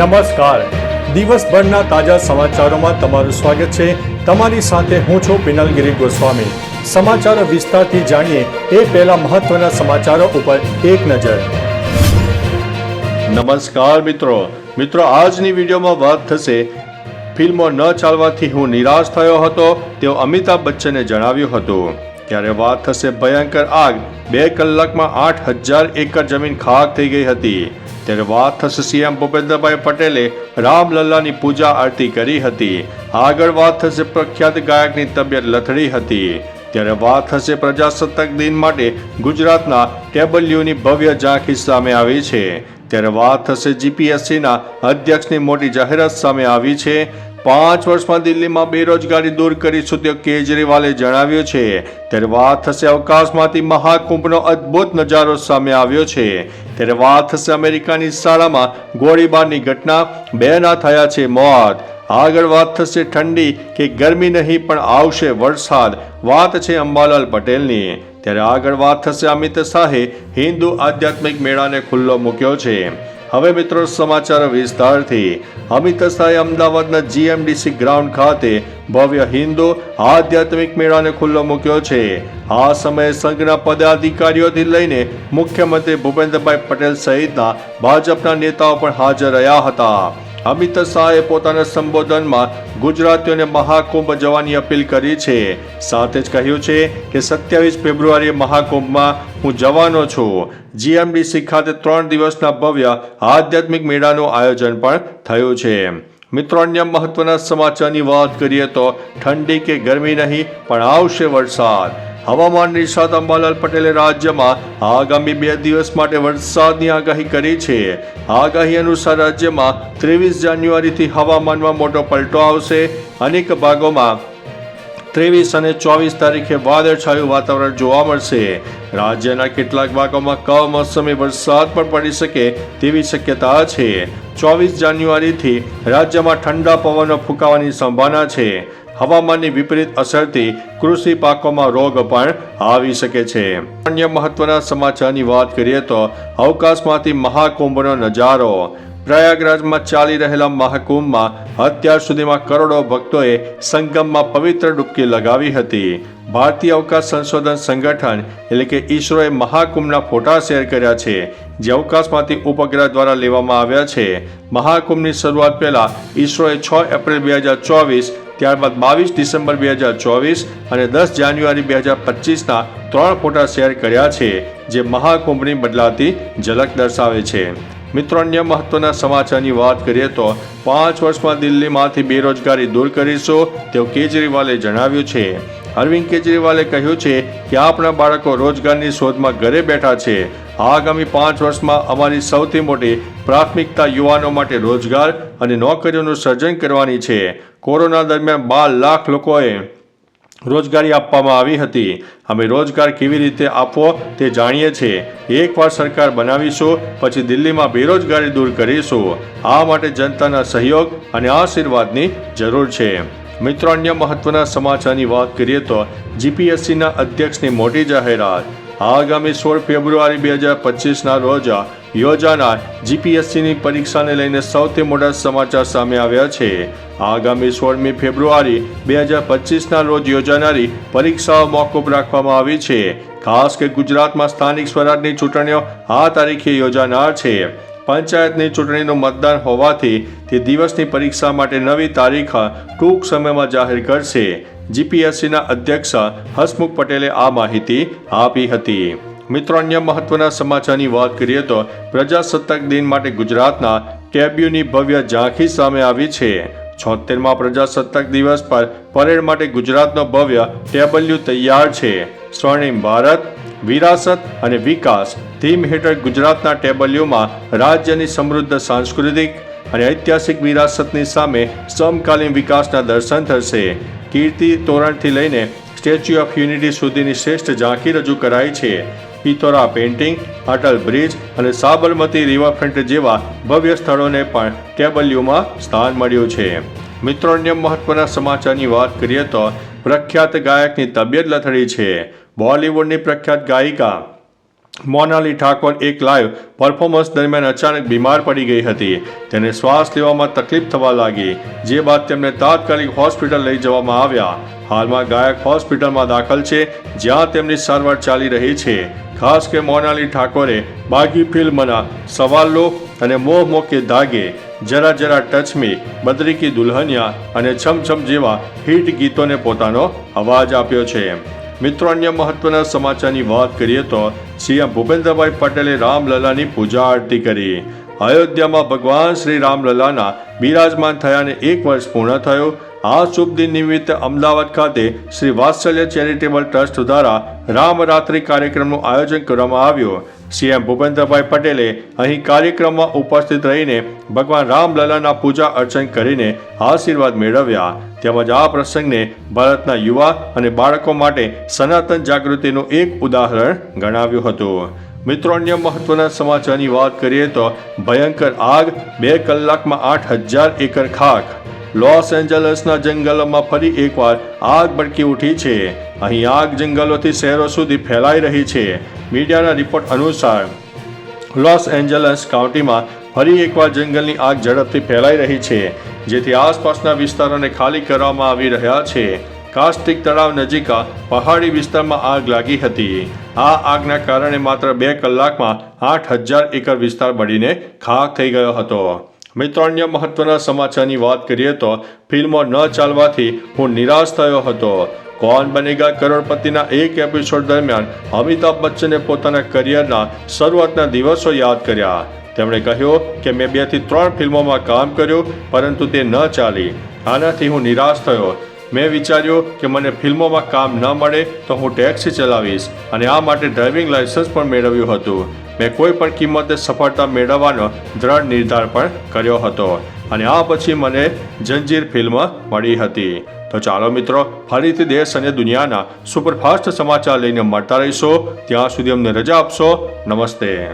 નમસ્કાર. દિવસભરના તાજા સમાચારોમાં તમારું સ્વાગત છે. તમારી સાથે હું છું પિનલગીરી ગોસ્વામી. સમાચારો વિસ્તારથી જાણીએ એ પહેલા મહત્વના સમાચારો ઉપર એક નજર. નમસ્કાર મિત્રો. મિત્રો, આજની વિડીયોમાં વાત થશે ફિલ્મો ન ચાલવાથી હું નિરાશ થયો હતો તેવું અમિતાભ બચ્ચને જણાવ્યું હતું. ત્યારે વાત થશે ભયંકર આગ. બે કલાકમાં આઠ હજાર એકર જમીન ખાક થઈ ગઈ હતી. ત્યારે વાત થશે સીએમ ભૂપેન્દ્રભાઈ પટેલે રામલલ્લાની પૂજા આરતી કરી હતી. આગળ વાત થશે પ્રખ્યાત ગાયકની તબિયત લથડી હતી. ત્યારે વાત થશે પ્રજાસત્તાક દિન માટે ગુજરાતના ટેબલ્યુની ભવ્ય ઝાંખી સામે આવી છે. ત્યારે વાત થશે જીપીએસસીના અધ્યક્ષની મોટી જાહેરાત સામે આવી છે. પાંચ વર્ષમાં દિલ્હીમાં બેરોજગારી દૂર કરીશું તેવું કેજરીવાલે જણાવ્યું છે. ત્યારે વાત થશે અવકાશમાંથી મહાકુંભનો અદ્ભુત નજારો સામે આવ્યો છે. ત્યારે વાત થશે અમેરિકાની શાળામાં ગોળીબારની ઘટના બેના થયા છે મોત. આગળ વાત થશે ઠંડી કે ગરમી નહીં, પણ આવશે વરસાદ. વાત છે અંબાલાલ પટેલની. ત્યારે આગળ વાત થશે અમિત શાહે હિન્દુ આધ્યાત્મિક મેળાને ખુલ્લો મૂક્યો છે. હવે મિત્રો સમાચાર વિસ્તારથી અમિત શાહે અમદાવાદના જીએમડીસી ગ્રાઉન્ડ ખાતે ભવ્ય હિન્દુ આધ્યાત્મિક મેળાને ખુલ્લો મૂક્યો છે. આ સમયે સંઘના પદાધિકારીઓથી લઈને મુખ્યમંત્રી ભૂપેન્દ્રભાઈ પટેલ સહિતના ભાજપના નેતાઓ પણ હાજર રહ્યા હતા. અમિત શાહે પોતાના સંબોધનમાં ગુજરાતીઓને મહાકુંભ જવાની અપીલ કરી છે. સાથે જ કહ્યું છે કે સત્યાવીસ ફેબ્રુઆરીએ મહાકુંભમાં હું જવાનો છું. જીએમડીસી ખાતે ત્રણ દિવસના ભવ્ય આધ્યાત્મિક મેળાનું આયોજન પણ થયું છે. મિત્રો, અન્ય મહત્વના સમાચારની વાત કરીએ તો ઠંડી કે ગરમી નહીં, પણ આવશે વરસાદ. હવામાન નિષ્ણાત અંબાલાલ પટેલે રાજ્યમાં આગામી બે દિવસ માટે વરસાદની આગાહી કરી છે. આગાહી અનુસાર રાજ્યમાં ત્રેવીસ જાન્યુઆરીથી હવામાનમાં મોટો પલટો આવશે. અનેક ભાગોમાં ત્રેવીસ અને ચોવીસ તારીખે વાદળછાયું વાતાવરણ જોવા મળશે. રાજ્યના કેટલાક ભાગોમાં કમોસમી વરસાદ પણ પડી શકે તેવી શક્યતા છે. ચોવીસ જાન્યુઆરીથી રાજ્યમાં ઠંડા પવનો ફૂંકાવાની સંભાવના છે. હવામાનની વિપરીત અસરથી કૃષિ પાકોમાં રોગ પણ આવી શકે છે. અન્ય મહત્વના સમાચારની વાત કરીએ તો અવકાશમાંથી મહાકુંભનો નજારો. પ્રયાગરાજમાં ચાલી રહેલા મહાકુંભમાં અત્યાર સુધીમાં કરોડો ભક્તોએ સંગમમાં પવિત્ર ડૂબકી લગાવી હતી. ભારતીય અવકાશ સંશોધન સંગઠન એટલે કે ઈસરોએ મહાકુંભના ફોટા શેર કર્યા છે, જે અવકાશમાંથી ઉપગ્રહ દ્વારા લેવામાં આવ્યા છે. મહાકુંભની શરૂઆત પહેલા ઈસરોએ છ એપ્રિલ બે હજાર ચોવીસ ત્યારબાદ બાવીસ ડિસેમ્બર બે હજાર ચોવીસ અને દસ જાન્યુઆરી બે હજાર પચીસના ત્રણ ફોટા શેર કર્યા છે, જે મહાકુંભની બદલાતી ઝલક દર્શાવે છે. મિત્રો, અન્ય મહત્વના સમાચારની વાત કરીએ તો પાંચ વર્ષમાં દિલ્હીમાંથી બેરોજગારી દૂર કરીશું, તેવું કેજરીવાલે જણાવ્યું છે. અરવિંદ કેજરીવાલે કહ્યું છે કે આપણા બાળકો રોજગારની શોધમાં ઘરે બેઠા છે આગામી પાંચ વર્ષમાં અમારી સૌથી મોટી પ્રાથમિકતા યુવાનો માટે રોજગાર અને નોકરીઓનું સર્જન કરવાની છે. કોરોના દરમિયાન બાર લાખ લોકોએ રોજગારી આપવામાં આવી હતી. અમે રોજગાર કેવી રીતે આપવો તે જાણીએ છીએ. એકવાર સરકાર બનાવીશું, પછી દિલ્હીમાં બેરોજગારી દૂર કરીશું. આ માટે જનતાના સહયોગ અને આશીર્વાદની જરૂર છે. મિત્રો, અન્ય મહત્વના સમાચારની વાત કરીએ તો જીપીએસસીના અધ્યક્ષની મોટી જાહેરાત. આગામી સોળ ફેબ્રુઆરી બે હજાર પચીસના રોજ યોજાનાર જીપીએસસીની પરીક્ષાને લઈને સૌથી મોટા સમાચાર સામે આવ્યા છે. આગામી સોળમી ફેબ્રુઆરી બે હજાર પચીસના રોજ યોજાનારી પરીક્ષાઓ મોકૂફ રાખવામાં આવી છે. ખાસ કે ગુજરાતમાં સ્થાનિક સ્વરાજની ચૂંટણીઓ આ તારીખે યોજાનાર છે. પંચાયતની ચૂંટણીનું મતદાન હોવાથી તે દિવસની પરીક્ષા માટે નવી તારીખ ટૂંક સમયમાં જાહેર કરશે. જીપીએસસીના અધ્યક્ષ હસમુખ પટેલે આ માહિતી આપી હતી. મિત્રો, અન્ય મહત્વના સમાચારની વાત કરીએ તો પ્રજાસત્તાક દિન માટે ગુજરાતના ટેબ્યુની ભવ્ય ઝાંખી સામે આવી છે. છોતેરમાં પ્રજાસત્તાક દિવસ પર પરેડ માટે ગુજરાતનો ભવ્ય ટેબલ્યુ તૈયાર છે. સ્વર્ણિમ ભારત વિરાસત અને વિકાસ થીમ હેઠળ ગુજરાતના ટેબલ્યુમાં રાજ્યની સમૃદ્ધ સાંસ્કૃતિક અને ઐતિહાસિક વિરાસતની સામે સમકાલીન વિકાસના દર્શન થશે. કીર્તિ તોરણથી લઈને સ્ટેચ્યુ ઓફ યુનિટી સુધીની શ્રેષ્ઠ ઝાંખી રજૂ કરાઈ છે. પિથોરા પેઇન્ટિંગ, અટલ બ્રિજ અને સાબરમતી રિવરફ્રન્ટ જેવા ભવ્ય સ્થળોને પણ ટેબલ્યુમાં સ્થાન મળ્યું છે. મિત્રો, અન્ય મહત્વના સમાચારની વાત કરીએ તો પ્રખ્યાત ગાયકની તબિયત લથડી છે. બોલિવૂડની પ્રખ્યાત ગાયિકા મોનાલી ઠાકોર એક લાઈવ પરફોર્મન્સ દરમિયાન અચાનક બીમાર પડી ગઈ હતી. તેને શ્વાસ લેવામાં તકલીફ થવા લાગી, જે બાદ તેમને તાત્કાલિક હોસ્પિટલ લઈ જવામાં આવ્યા. હાલમાં ગાયક હોસ્પિટલમાં દાખલ છે, જ્યાં તેમની સારવાર ચાલી રહી છે. ખાસ કે મોનાલી ઠાકોરે બાગી ફિલ્મના સવાલો અને મોહ મોકે ધાગે જરા જરા ટચ મી બદરી કી દુલ્હનિયા અને છમ છમ જેવા હિટ ગીતોને પોતાનો અવાજ આપ્યો છે. મિત્રો, અન્ય મહત્વના સમાચારની વાત કરીએ તો સીએમ ભૂપેન્દ્રભાઈ પટેલે રામલલાની પૂજા આરતી કરી. અયોધ્યામાં ભગવાન શ્રી રામલલાના બિરાજમાન થયાને એક વર્ષ પૂર્ણ થયું. આ શુભ દિન નિમિત્તે અમદાવાદ ખાતે શ્રી વાત્સલ્ય ચેરિટેબલ ટ્રસ્ટ દ્વારા રામરાત્રિ કાર્યક્રમનું આયોજન કરવામાં આવ્યું. સીએમ ભૂપેન્દ્રભાઈ પટેલે અહીં કાર્યક્રમમાં ઉપસ્થિત રહીને ભગવાન રામલલાના પૂજા અર્ચન કરીને આશીર્વાદ મેળવ્યા. તેમજ આ પ્રસંગને ભારતના યુવા અને બાળકો માટે સનાતન જાગૃતિનું એક ઉદાહરણ ગણાવ્યું હતું. મિત્રો, અન્ય મહત્વના સમાચારની વાત કરીએ તો ભયંકર આગ બે કલાકમાં આઠ હજાર એકર ખાક. લોસ એન્જલસના જંગલોમાં ફરી એકવાર આગ ભડકી ઉઠી છે. અહીં આગ જંગલોથી શહેરો સુધી ફેલાઈ રહી છે. મીડિયાના રિપોર્ટ અનુસાર, લોસ એન્જલસ કાઉન્ટીમાં ફરી એકવાર જંગલની આગ ઝડપથી ફેલાઈ રહી છે, જેથી આસપાસના વિસ્તારોને ખાલી કરવામાં આવી રહ્યા છે. કાસ્ટિક તળાવ નજીક પહાડી વિસ્તારમાં આગ લાગી હતી. આ આગના કારણે માત્ર બે કલાકમાં આઠ હજાર એકર વિસ્તાર બળીને ખાક થઈ ગયો હતો. મિત્રો અન્ય મહત્વના સમાચારની વાત કરીએ તો ફિલ્મો ન ચાલવાથી હું નિરાશ થયો હતો. કોણ બનેગા કરોડપતિના એક એપિસોડ દરમિયાન અમિતાભ બચ્ચને પોતાના કરિયરના શરૂઆતના દિવસો યાદ કર્યા. તેમણે કહ્યું કે મેં બેથી ત્રણ ફિલ્મોમાં કામ કર્યું, પરંતુ તે ન ચાલી. આનાથી હું નિરાશ થયો. મેં વિચાર્યું કે મને ફિલ્મોમાં કામ ન મળે તો હું ટેક્સી ચલાવીશ અને આ માટે ડ્રાઇવિંગ લાયસન્સ પણ મેળવ્યું હતું. મેં કોઈ પણ કિંમતે સફળતા મેળવવાનો દ્રઢ નિર્ધાર પણ કર્યો હતો. અને આ પછી મને જંજીર ફિલ્મ મળી હતી. તો ચાલો મિત્રો, ફરીથી દેશ અને દુનિયાના સુપરફાસ્ટ સમાચાર લઈને મળતા રહીશો. ત્યાં સુધી અમને રજા આપશો. નમસ્તે.